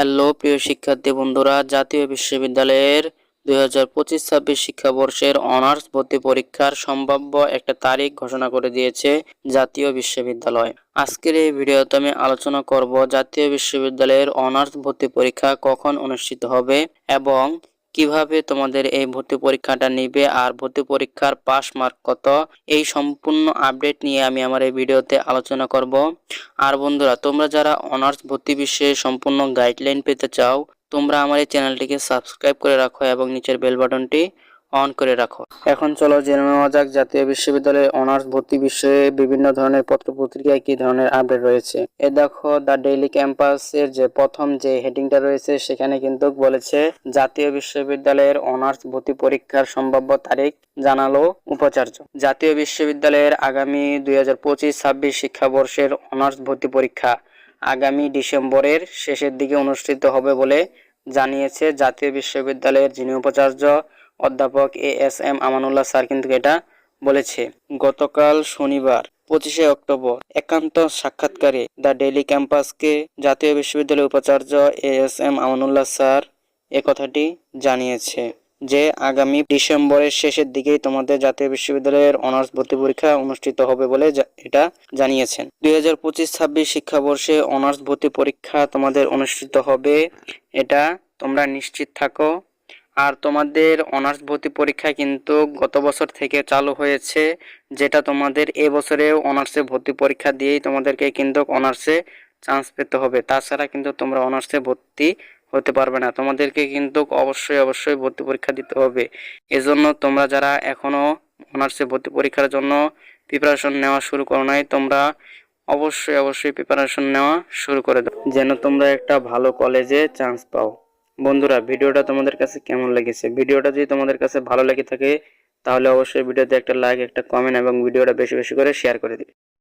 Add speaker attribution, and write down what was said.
Speaker 1: Hello, প্রিয় শিক্ষার্থী বন্ধুরা, জাতীয় বিশ্ববিদ্যালয়ের দুই হাজার পঁচিশ ছাব্বিশ শিক্ষাবর্ষের অনার্স ভর্তি পরীক্ষার সম্ভাব্য একটা তারিখ ঘোষণা করে দিয়েছে জাতীয় বিশ্ববিদ্যালয়। আজকের এই ভিডিওতে আমি আলোচনা করব জাতীয় বিশ্ববিদ্যালয়ের অনার্স ভর্তি পরীক্ষা কখন অনুষ্ঠিত হবে এবং কীভাবে তোমাদের এই ভর্তি পরীক্ষাটা নিবে আর ভর্তি পরীক্ষার পাস মার্ক কত? এই সম্পূর্ণ আপডেট নিয়ে আমি আমার এই ভিডিওতে আলোচনা করব। আর বন্ধুরা, তোমরা যারা অনার্স ভর্তি বিষয়ে সম্পূর্ণ গাইডলাইন পেতে চাও, তোমরা আমার এই চ্যানেলটিকে সাবস্ক্রাইব করে রাখো এবং নিচের বেল বাটনটি অন করে রাখো। এখন চলো জেনে নেওয়া যাক জাতীয় বিশ্ববিদ্যালয়ে অনার্স ভর্তি বিষয়ে বিভিন্ন ধরনের পত্রপত্রিকায় কি ধরনের আপডেট রয়েছে। এ দেখো, দ্য ডেইলি ক্যাম্পাসের যে প্রথম যে হেডিংটা রয়েছে, সেখানে কিন্তু বলেছে, জাতীয় বিশ্ববিদ্যালয়ের অনার্স ভর্তি পরীক্ষার সম্ভাব্য তারিখ জানালো উপাচার্য। জাতীয় বিশ্ববিদ্যালয়ের আগামী দুই হাজার পঁচিশ ছাব্বিশ শিক্ষাবর্ষের অনার্স ভর্তি পরীক্ষা আগামী ডিসেম্বরের শেষের দিকে অনুষ্ঠিত হবে বলে জানিয়েছে জাতীয় বিশ্ববিদ্যালয়ের যিনি উপাচার্য অধ্যাপক A S M Amanullah sir কিন্তু এটা বলেছে। গতকাল শনিবার, পঁচিশে অক্টোবর, একান্ত সাক্ষাৎকারে দ্য ডেইলি ক্যাম্পাসকে জাতীয় বিশ্ববিদ্যালয়ের উপাচার্য A S M Amanullah sir এ কথাটি জানিয়েছে যে, আগামী ডিসেম্বরের শেষের দিকেই তোমাদের জাতীয় বিশ্ববিদ্যালয়ের অনার্স ভর্তি পরীক্ষা অনুষ্ঠিত হবে বলে এটা জানিয়েছেন। দুই হাজার পঁচিশ ছাব্বিশ শিক্ষাবর্ষে অনার্স ভর্তি পরীক্ষা তোমাদের অনুষ্ঠিত হবে, এটা তোমরা নিশ্চিত থাকো। আর তোমাদের অনার্স ভর্তি পরীক্ষা কিন্তু গত বছর থেকে চালু হয়েছে, যেটা তোমাদের এবছরেও অনার্সে ভর্তি পরীক্ষা দিয়েই তোমাদেরকে কিন্তু অনার্সে চান্স পেতে হবে। তাছাড়া কিন্তু তোমরা অনার্সে ভর্তি হতে পারবে না। তোমাদেরকে কিন্তু অবশ্যই অবশ্যই ভর্তি পরীক্ষা দিতে হবে। এজন্য তোমরা যারা এখনও অনার্সে ভর্তি পরীক্ষার জন্য প্রিপারেশন নেওয়া শুরু করো নাই, তোমরা অবশ্যই অবশ্যই প্রিপারেশন নেওয়া শুরু করে দাও। যেন তোমরা একটা ভালো কলেজে চান্স পাও। বন্ধুরা, ভিডিওটা তোমাদের কাছে কেমন লেগেছে? ভিডিওটা যদি তোমাদের কাছে ভালো লেগে থাকে, তাহলে অবশ্যই ভিডিওতে একটা লাইক একটা কমেন্ট এবং ভিডিওটা বেশি বেশি করে শেয়ার করে দিবে।